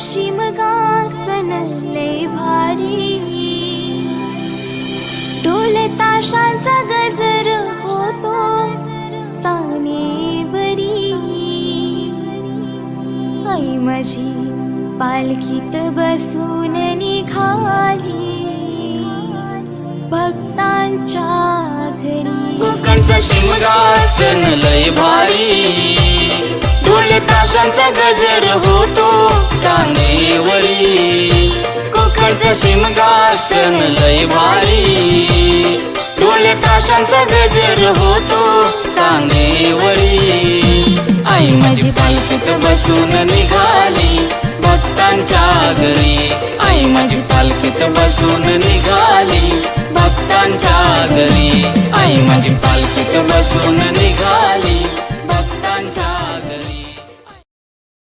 शिमगासन लय भारी. डोले ताशांचा गजर होतो सानेवरी आई माझी पालखीत बसून निघाली. भक्तांच्या घरी. शिमगासन लय भारी. गजर होतो चांदीवरी. कोकणचं शिमगासन लय भारी. ढोल ताशांचा गजर होतो चांदीवरी. आई माझी पालखीत बसून निघाली भक्तांच्या घरी. आई माझी पालखीत बसून निघाली भक्तांच्या घरी. आई माझी पालखीत बसून निघाली